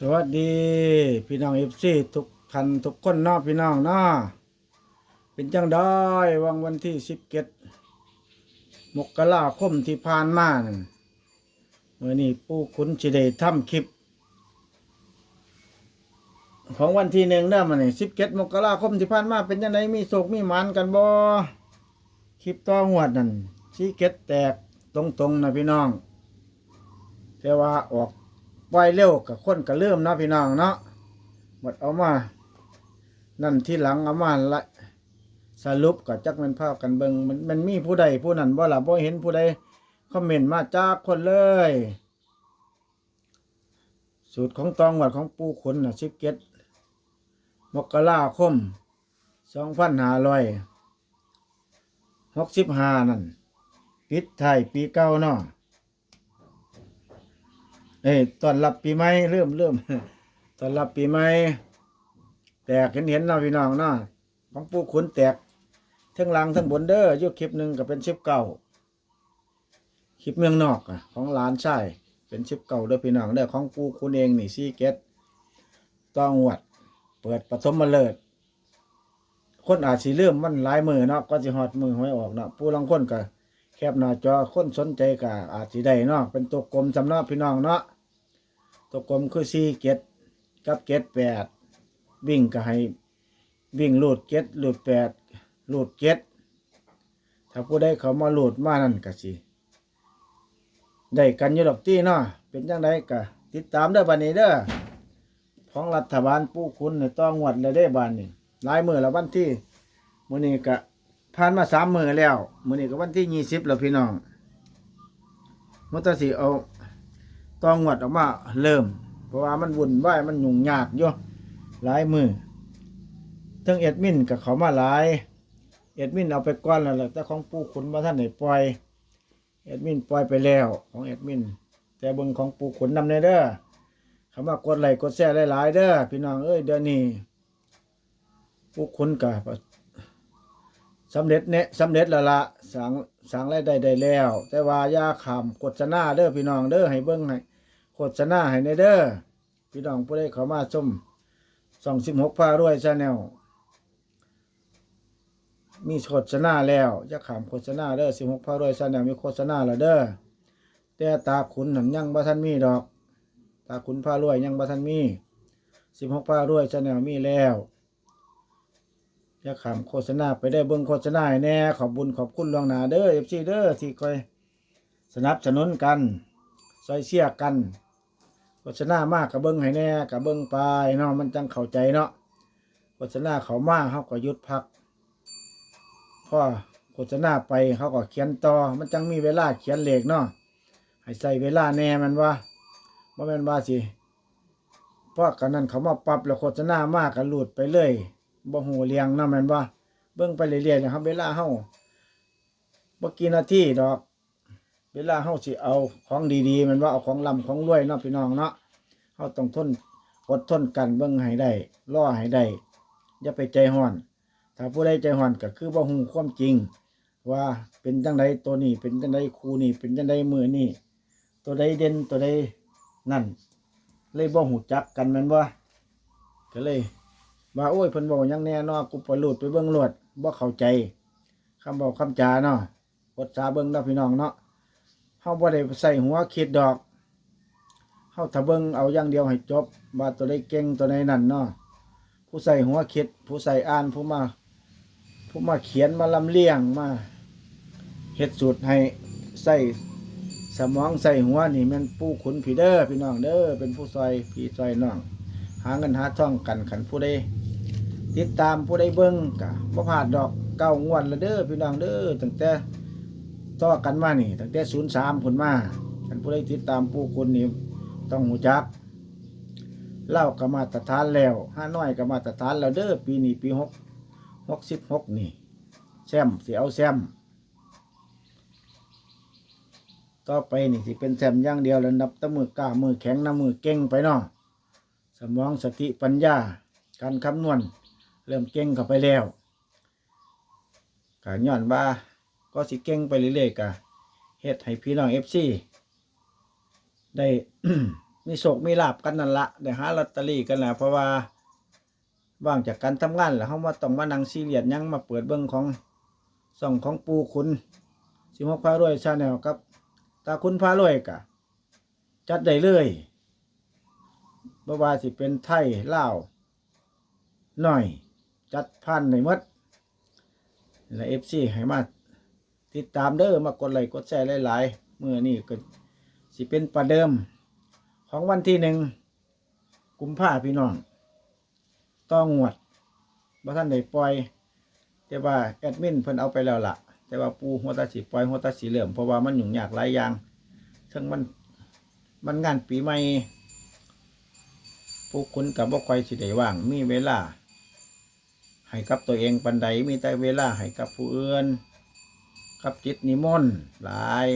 สวัสดีพี่น้องเอฟซีทุกท่านทุกคนเนาะพี่น้องเนาะเป็นจังได้วังวันที่สิบเกตมกราคมที่ผ่านมานั่นเมื่อนี้ปู่คุณสิได้ทำคลิป ของวันที่หนึ่งเด้มันนี่สิบเกตมกราคมที่ผ่านมาเป็นยังไงมีโศกมีหมันกันบ่คลิปต่อหวดนั่นสีเกตแตกตรงๆนะพี่น้องแต่ว่าออก ไวเร็วกับคนก็เริ่มเนาะพี่น้องเนาะหมดเอามานั่นที่หลังเอามาละสรุปกับจักมันภาพกันเบิงมันมันมีผู้ใดผู้นั้นบ่ล่ะบ่เห็นผู้ใดคอมเมนต์มาจากคนเลย สูตรของตองวัดของปูขุนน่ะสิบเก็ดมกราคมสองพันหาร้อยหกสิบหานั่นปิดไทยปีเก่าเนาะ เอ้ยตอนรับปีใหม่เริ่มเริ่มตอนรับปีใหม่แตกเห็นเห็นเนาะพี่น้องเนาะของปูขุนแตกทั้งหลังทั้งบนเด้อยุคคลิปหนึ่งก็เป็นชิปเก่าคลิปเมืองนอกอะของหลานชายเป็นชิปเก่าเด้อพี่น้องเด้อของปูขุนเองนี่ซีเกตต้องหวัด เปิดปฐมมาเลิศคนอาจสิเริ่มมันหลายมือเนาะก็สิฮอดมือหวยออกเนาะผู้ลางคนก็แคบหน้าจอคนสนใจก็อาจสิได้เนาะเป็นตัวกลมสำหรับพี่น้องเนาะ ตัวกลมคือสี่เกตกับเกตแปดวิ่งก็ให้วิ่งหลูดเกตหลูดแปดหลูดเกตถ้าผู้ใดเขามาหลูดมานั่นก็สิได้กันอยู่ดอกตี้เนาะเป็นจังไดก็ติดตามเด้อบัดนี้เด้อของรัฐบาลผู้คุณในต้องงวดเลยได้บานนี่หลายมือแล้ววันที่มื้อนี้ก็ผ่านมาสามมือแล้วมื้อนี้ก็วันที่ยี่สิบแล้วพี่น้องมุตสิเอา ต้องงวดออกมาเริ่ม เพราะว่ามันวุ่นวายมันยุ่งยากอยู่หลายมือทั้งเอ็ดมินกับเขามาหลาย เอ็ดมินเอาไปก้อนแล้วแต่ของปู่ขุนมาท่านไหนปล่อย เอ็ดมินปล่อยไปแล้วของเอ็ดมิน แต่เบิ่งของปู่ขุนนำในเด้อเขามากดไหลกดแชร์หลายๆเด้อพี่น้องเอ้ยเดือนนี้ปูขุนกับสำเร็จเนี่ยสำเร็จแล้วละสั่งสั่งรายได้ได้แล้ว แต่ว่าอย่าขามโฆษณาเด้อพี่น้องเด้อให้เบิ่งให้ โฆษณาให้ในเด้อพี่น้องผู้ใดเข้ามาชมสองสิบหกพารวยชาแนลมีโฆษณาแล้วจะขามโฆษณาเด้อสิบหกพารวยชาแนลมีโฆษณาแล้วเด้อแต่ตาขุนหันยังบ่ทันมีดอก ตาขุนพารวยยังบ่ทันมีสิบหกพารวยชาแนลมีแล้วจะขามโฆษณาไปได้เบิ่งโฆษณาให้แน่ขอบบุญขอบคุณล่วงหน้าเด้อเอฟซีเด้อที่คอยสนับสนุนกันซอยเสียกัน โฆษณามากกับเบิ้งให้แน่กับเบิ้งไปเนาะมันจังเข้าใจเนาะโฆษณาเขามากเขาก็หยุดพักพ่อโฆษณาไปเขาก็เขียนต่อ มันจังมีเวลาเขียนเลขเนาะให้ใส่เวลาแน่มันว่าบ่แม่นว่าสิเพราะกันนั้นเขามาปรับแล้วโฆษณามากก็หลุดไปเลยบ่หูเรียงเนาะแม่นว่าเบิ่งไปเรื่อยๆนะครับเวลาเฮาบ่กี่นาทีดอก เวลาเฮาสิเอาของดีๆ มันว่าเอาของลำของรวยเนาะพี่น้องเนาะเฮาต้องทนอดทนกันเบิ่งให้ได้รอให้ได้อย่าไปใจห้อน ถ้าผู้ใดใจห้อนก็คือบ่ฮู้ความจริง ว่าเป็นจังไดตัวนี้ เป็นจังไดครูนี่ เป็นจังไดมือนี่ ตัวใดเด่นตัวใดนั่น เลยบ่ฮู้จักกันแม่นบ่ก็เลยว่าโอ้ยเพิ่นบอกยังแน่นาะกูปโหลดไปเบิ่งโหลดบ่เข้าใจคำบอกคำจาเนาะกดสาเบิ่งเนาะพี่น้องเนาะ เฮาบ่ได้ใส่หัวคิดดอกเฮาถ้าเบิ่งเอาอย่างเดียวให้จบว่าตัวใดเก่งตัวใดนั่นเนาะผู้ใส่หัวคิด ผู้ใส่อ่านผู้มา ผู้มาเขียนมาลำเลียงมาเฮ็ดสูตรให้ใส่สมองใส่หัวนี่มันผู้ขุนผีเด้อพี่น้องเด้อเป็นผู้ซอยพี่ซอยน้องหาเงินหาท่องกันขันผู้ใดติดตามผู้ใดเบิ่งกะบ่พลาดดอกเก้างวดละเด้อพี่น้องเด้อตั้งแต่ ต่อกันมานี่ตั้งแต่ศูนย์สามผลมาท่านผู้ใดติดตามผู้คนนี่ต้องหูจักเล่ากับมาตรฐานแล้วห้าน้อยกับมาตรฐานแล้วเด้อปีนี้ปีหกหกสิบหกนี่แซมสิเอาแซมต่อไปนี่สิเป็นแซมอย่างเดียวแล้วนับตะมือกล้ามือแข็งน้ำมือเก่งไปเนาะสมองสติปัญญา การคำนวณ เริ่มเก่งเข้าไปแล้วการย้อนว่า ก็สิเก่งไปเรื่อยๆกะเฮ็ดให้พี่น้องเอฟซีได้มีโศกมีลาบกันนั่นละได้หาลอตเตอรี่กันแหละเพราะว่าว่างจากการทำงานแล้วเขามาต้องมานั่งซีเรียสยังมาเปิดเบิ้งของส่องของปูคุณสิมกพารวยชาแนลครับตาคุณพารวยกะจัดได้เลยบ่ว่าสิเป็นไทยลาวหน่อย จัดพันในมดและเอฟซีให้มา ติดตามเด้อมากดไลค์กดแชร์หลายๆเมื่อนี้ก็สิเป็นประเดิม ของวันที่หนึ่งกุมภาพี่น้องต้องงวดบ่ท่านได้ปล่อย แต่ว่าแอดมินเพิ่นเอาไปแล้วล่ะ แต่ว่าปูหัวตาสีปล่อยหัวตาสีเหลื่อมเพราะว่ามันยุ่งยากหลายอย่างทั้งมันมันงานปีใหม่ผู้คุณกับบ่ค่อยสิได้ว่าง มีเวลาให้กับตัวเองปันใดมีแต่เวลาให้กับผู้อื่น กับจิตนิมนต์หลาย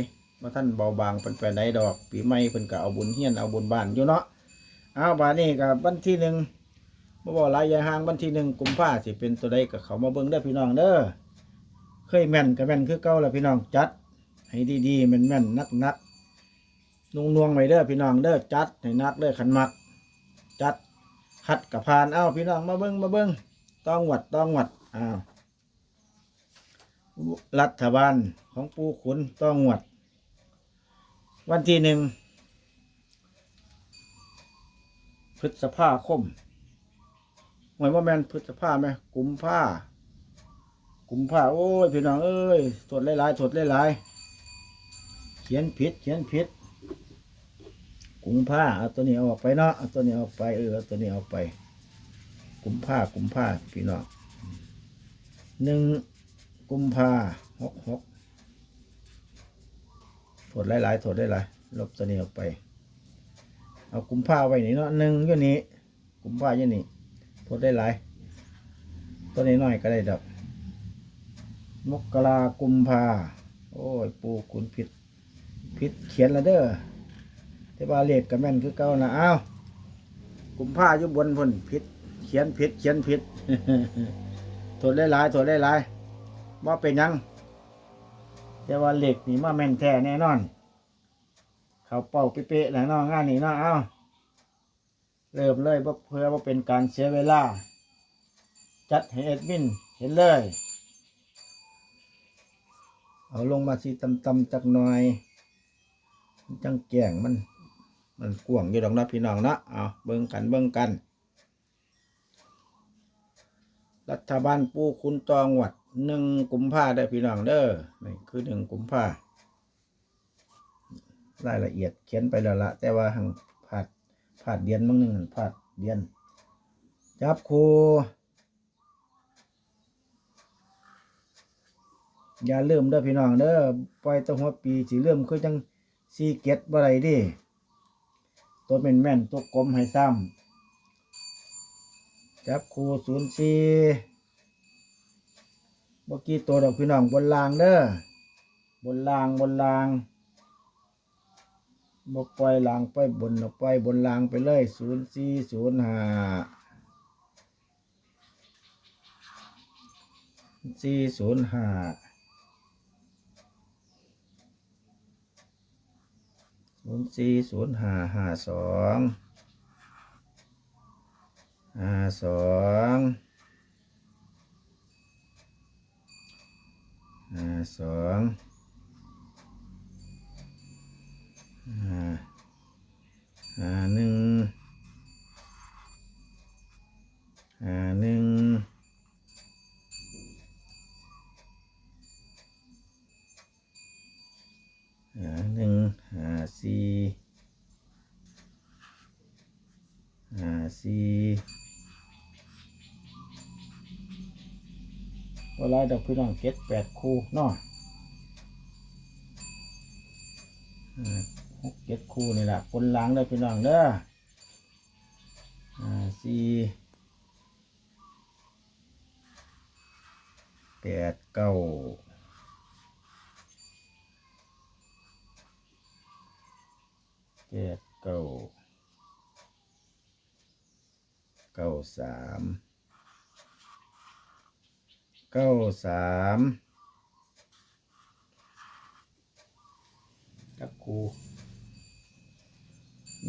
ว่าท่านเบาบางเป็นแปลใดดอก ปีใหม่เพิ่นก็เอาบุญเฮียนเอาบุญบ้านอยู่เนาะเอาบานี้กับวันที่หนึ่งบ่บอกลายยาหางวันที่หนึ่งกุมภาสิเป็นตัวใดกับเขามาเบิ่งเด้อพี่น้องเด้อเคยแม่นกับแม่นคือเก่าแล้วพี่น้องจัด ให้ดีๆแม่นแม่นนักนักๆนุ่งนวงๆไว้เด้อพี่น้องเด้อจัดให้นักเด้อขันมัก จัดคัดกับพานเอ้าพี่น้องมาเบิ่งมาเบิ่งต้องหวัดต้องหวัดอ้าว รัฐบาลของปูขุนต้องหวด วันที่หนึ่งพฤษภาคมหมายว่าแมนพฤษภาไหมกุมภากุมภาโอ้ยพี่น้องเอ้ยถดหลายๆถดหลายๆเขียนผิดเขียนผิดกุมภาเอาตัวนี้ออกไปเนาะเอาตัวนี้เออกไปเออเอาตัวนี้เอาไป กุมภากุมภาพี่น้องหนึ่ง กุมภาหกหกถดหลายๆถดได้หลายลบตัวนี้ออกไป เอากุมภาไว้นี่เนาะหนึ่งอยู่นี้กุมภาอยู่นี่ถดได้หลายตัวนี้น้อยก็ได้ดอกมกรากุมภาโอ้ย ปูขุนผิดผิดเขียนละเด้อแต่ว่าเลขกับแม่นคือเก่านะอ้าวกุมภาอยู่บนพุ่นผิด เขียนผิดเขียนผิดถดได้หลายถดได้หลาย ว่าเป็นยัง แต่ว่าเหล็กนี่มาแม่นแท้แน่นอน เขาเป่าเป๊ะๆแหละเน้องงานนี้เนาะเอ้าเริ่มเลยเพื่อว่าเป็นการเสียเวลา จัดให้เอ็ดมินเห็นเลย เอาลงมาสิตำๆจักหน่อย จังแก่งมัน มันกวางอยู่ดอกนะพี่น้องนะเอาเบิ่งกันเบิ่งกัน รัฐบาลปูคุณตองวัด หนึ่งกุมภาได้พี่น้องเด้อนี่คือหนึ่งกุมภารายละเอียดเขียนไปแล้วละแต่ว่าหังผาดผาดเดียนมั้งหนึ่งผาดเดียน จับครูอย่าลืมเด้อพี่น้องเด้อปล่อยตัวหัวปีสีเริ่มคือจังซีเก็ตบ่ไรดิตัวเป็นแม่นตัวกลมให้ซ้ำจับครูศูนย์สี่ บกี้ตัวดอกพี่น้องบนรางเด้อบนรางบนรางบกปล่อยรางไปบนออกไปบนรางไปเลยศูนย์สี่ศูนย์ห้าสี่ศูนย์ห้าศูนย์สี่ศูนย์ห้าห้าสองห้าสอง ห้าสองห้าห้าหนึ่งห้าหนึ่งห้าหนึ่งห้าสี่ห้าสี่ เวลาดอกพี่น้องเก็ดแปดคู่เนาะอ่าหกเจ็ดคู่นี่แหละคนล้างเลยพี่น้องเด้อสี่แปดเก้าแปดเก้าเก้าสาม เก้าสามจับคู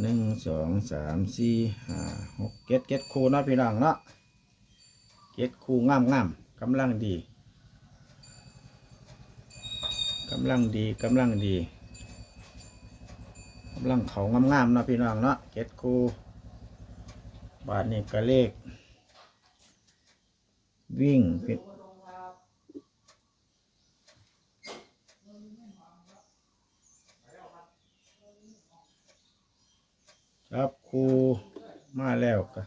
หนึ่งสองสามสี่ห้าหกเจ็ดเจ็ดคูเนาะพี่น้องเนาะเจ็ดคูงามงามกำลังดีกำลังดีกำลังดีกำลังเขางามๆเนาะพี่น้องเนาะเจ็ดคู่บาทนี่ก็เลขวิ่ง ครับครูมาแล้วก็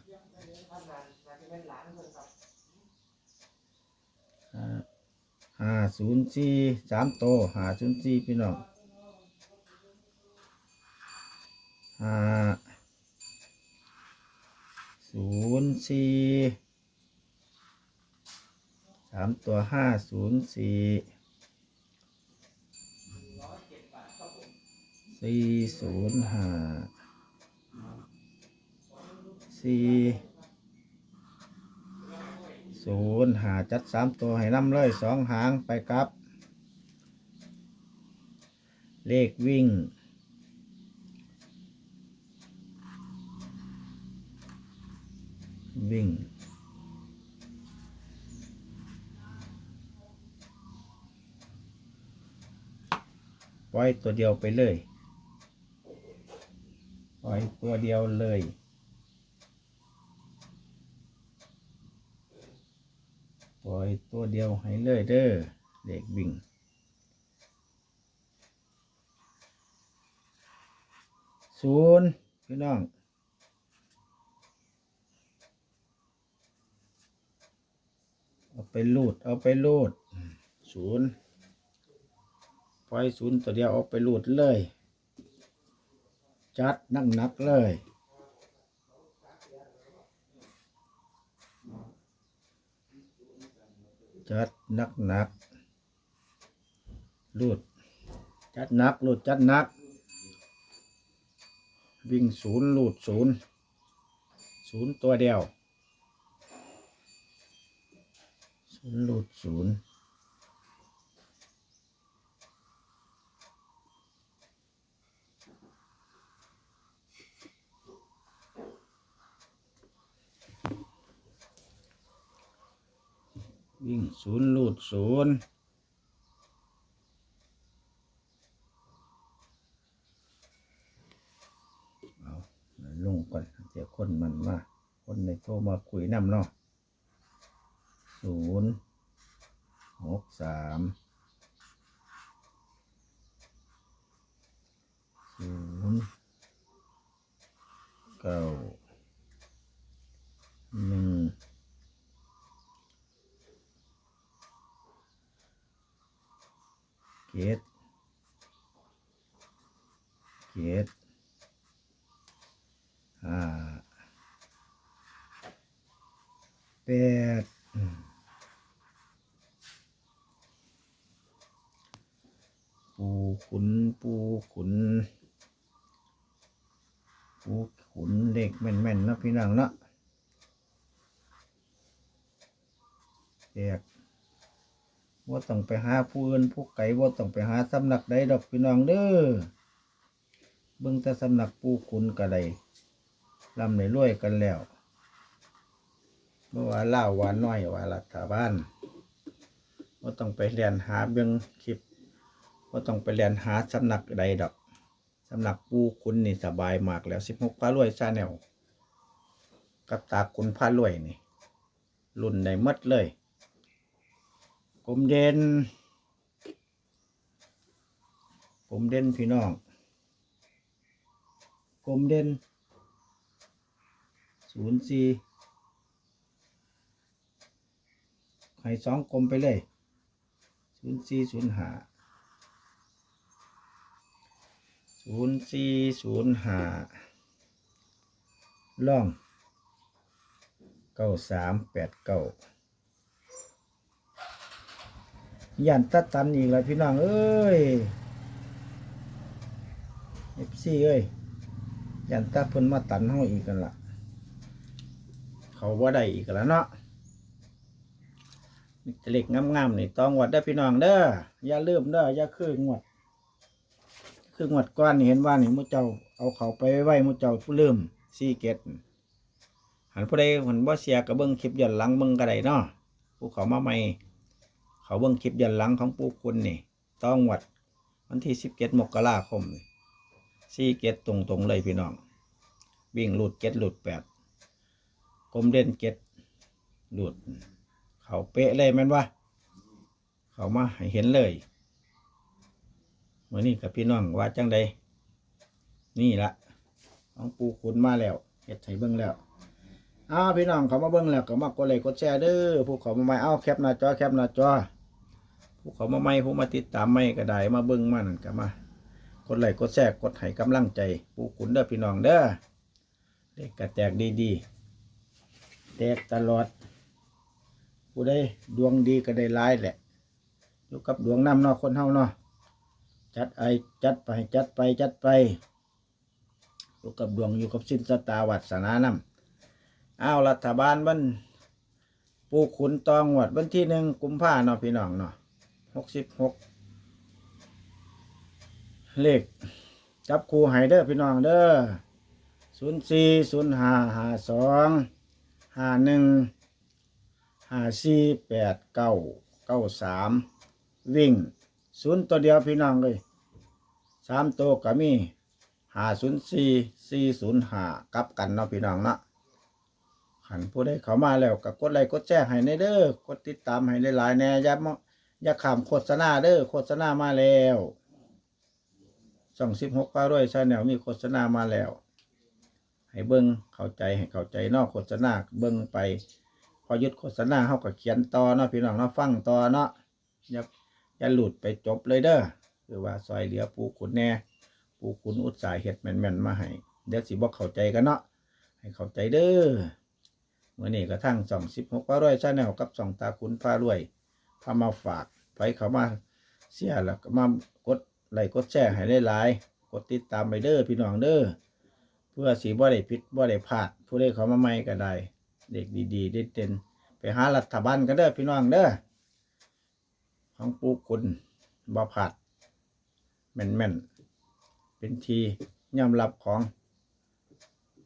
ห้าศูนย์สี่สามโตห้าศูนย์สี่พี่น้องห้าศูนย์สี่สามตัวห้าศูนย์สี่สี่ศูนย์ห้า สี่ศูนย์หาจัดสามตัวให้น้ำเลยสองหางไปครับ เลขวิ่งวิ่งปล่อยตัวเดียวไปเลยปล่อยตัวเดียวเลย ปล่อยตัวเดียวให้เลยเด้อเด็กวิ่งศูนย์พี่น้องเอาไปรูดเอาไปรูดศูนย์ปล่อยศูนย์ตัวเดียวเอาไปรูดเลย จัดนักนักเลย จัดนักนักรูดจัดนักรูดจัดนัก วิ่งศูนย์รูดศูนย์ศูนย์ตัวเดียวศูนย์รูดศูนย์ วิ่ง ศูนย์ลูดศูนย์เอาลงก่อนเดี๋ยวคนมันมา คนในโทรมาคุยน้ำเนาะศูนย์หกสามศูนย์เก้าหนึ่ง เกตเกตห้าแปดปูขุน ปูขุน ปูขุนเด็กแม่นๆนะพี่น้องเนาะแตก ว่าต้องไปหาผู้อื่นผู้ไก่ว่าต้องไปหาสำนักใดดอกพี่น้องเด้อเบิ่งแต่สำนักปู่ขุนก็ไดลำในรวยกันแล้วเมื่อว่าเล่าวว่าน้อยว่ารัฐบาลว่าต้องไปเรียนหาเบิ่งคลิปว่าต้องไปเรียนหาสำนักใดดอกสำนักปู่ขุนนี่สบายมากแล้วสิบหกพารวยชาแนลกับตาขุนพารวยนี่รุ่นในมัดเลย กลมเด่นกลมเด่นพี่น้องกลมเด่นศูนย์สี่ให้สองกลมไปเลยศูนย์สี่ศูนย์ห้าศูนย์สี่ศูนย์ห้าล่องเก้าสามแปดเก้า ยันตัดตันอีกแล้วพี่น้องเอ้ยเอฟซีเอ้ยยันตัดเพิ่นมาตันเฮาอีกกันละเขาว่าได้อีกแล้วเนาะมีแต่เล็กงามๆนี่ต้องวัดได้พี่น้องเด้ออย่าลืมเด้ออย่าคืองวด คืองวดก้อนนี่เห็นว่านี่มุเจ้าเอาเขาไปไว้มุเจ้าผู้ลืมซีเกตหันผู้ใดหันบ่เสียก็เบิ่งคลิปย้อนหลังเบิ่งก็ได้เนาะผู้เขามาใหม่ เขาเบิ่งคลิปย้อนหลังของปู่คุณนี่ ต้องวัดวันที่สิบเจ็ดมกราคมนี่ซีเกตตรงๆเลยพี่น้อง วิ่งหลุดเกตหลุดแปดกลมเด่นเกตหลุด เขาเป๊ะเลยแม่นว่าเขามาให้เห็นเลยเมื่อนี้กับพี่น้องว่าจังใดนี่ละของปูขุนมาแล้วเฮ็ดให้เบิ่งแล้วอ้าพี่น้องเขามาเบิ่งแล้วก็มากดไลค์กดแชร์เด้อผู้เขามาใหม่เอาแคปหน้าจอแคปหน้าจอ ผู้เขามาใหม่ผู้มาติดตามใหม่ก็ได้มาเบิ่งมานั่นก็มากดไลค์กดแชร์กดให้กำลังใจ ปูขุนเด้อพี่น้องเด้อเด็กกระแตกดีๆแตกตลอด ผู้ใดดวงดีก็ได้หลายแหละอยู่กับดวงน้ำนาะคนเฮาเนาะจัดไอจัดไปจัดไปจัดไปอยู่กับดวงอยู่กับสิ้นสตาวัสนานำอ้าวรัฐบาลมันปูขุนตองหวดวันที่หนึ่งกุมภาเนาะพี่น้องเนาะ หกสิบหกเลขจับคูไฮเดอร์พี่น้องเด้อศูนย์สี่ศูนย์ห้าห้าสองห้าหนึ่งห้าสี่แปดเก้าเก้าสามวิ่งศูนย์ตัวเดียวพี่น้องเลยสามตัวก็มีห้าศูนย์สี่สี่ศูนย์ห้ากลับกันเนาะพี่น้องเนาะขันผู้ใดเข้ามาแล้วก็กดไลค์กดแชร์ให้ในเด้อกดติดตามให้หลายๆแน่อย่ามา อย่าขามโฆษณาเด้อโฆษณามาแล้วช่องสิบหกป้าร้อยชาแนลมีโฆษณามาแล้ว ให้เบิ้งเข้าใจให้เข้าใจนอกโฆษณาเบิ้งไป พอยุดโฆษณาเขาก็เขียนต่อเนาะพี่น้องเนาะฟังต่อเนาะอย่าอย่าหลุดไปจบเลยเด้อคือว่าซอยเหลือปูขุนแน่ปูขุนอุตสาหเฮ็ดแม่นๆมาให้เดี๋ยวสิบอกเข้าใจกันเนาะให้เข้าใจเด้อเมื่อนี้กระทั่งสองสิบหกป้าร้อยชาแนลกับสองตาขุนพารวย พามาฝากไปเขามาเสียแล้วก็มากดไลค์กดแชร์ให้หลายๆกดติดตามไปเด้อพี่น้องเด้อเพื่อสีบ่ได้ผิดบ่ได้พลาดผู้ใดเขามาใหม่ก็ได้ เด็กดีๆเด่นไปหารัฐบาลกันเด้อพี่น้องเด้อของปูคุณบ่ผัดแม่นๆเป็นทียอมรับของ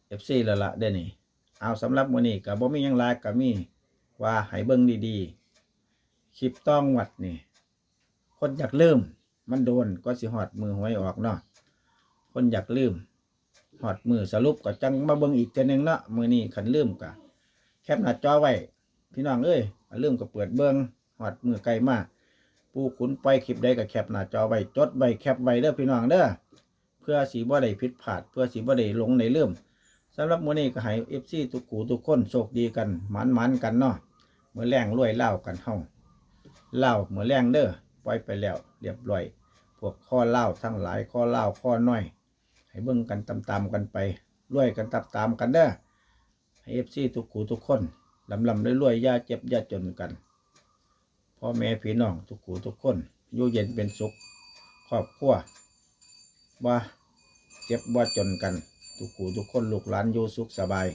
เอฟซีแล้วละเด้นี่เอาสำหรับมื้อนี้ก็บ่มียังหลายก็มีว่าให้เบิ่งดีๆ คลิปต้องวัดนี่ คนอยากลืม มันโดนก็สิหอดมือหวยออกเนาะคนอยากลืมหอดมือสรุปก็จังมาเบิ่งอีกเทนึงเนาะมือนี้คันลืมก็แคปหน้าจอไว้ พี่น้องเอ้ยเริ่มก็เปิดเบิ้งหอดมือไกลมากปูขุนไปคลิปใดก็แคปหน้าจอไว้จดไว้แคปไว้เด้อพี่น้องเด้อเพื่อสีบ่ได้ผิดพลาดเพื่อสีบ่ได้หลงในเรื่องสำหรับมือนี้ก็ให้ FC ทุกกูทุกคนโชคดีกันหมันๆกันเนาะมือแรงรวยเล่ากันเฮา เล่าเหมือแรงเด้อปล่อยไปแล้วเรียบร้อย พวกข้อเล่าทั้งหลายข้อเล่าข้อน้อย ให้เบิ่งกันตามๆกันไปรวยกันตามๆกันเด้อให้เอฟซีทุกขู่ทุกคนลำลำรวยๆอย่าเจ็บย่าจนกันพ่อแม่พี่น้องทุกขู่ทุกคนอยู่เย็นเป็นสุขครอบครัวว่าเจ็บว่าจนกัน ทุกขู่ทุกคนลูกหลานอยู่สุขสบาย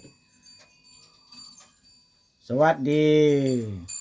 สวัสดี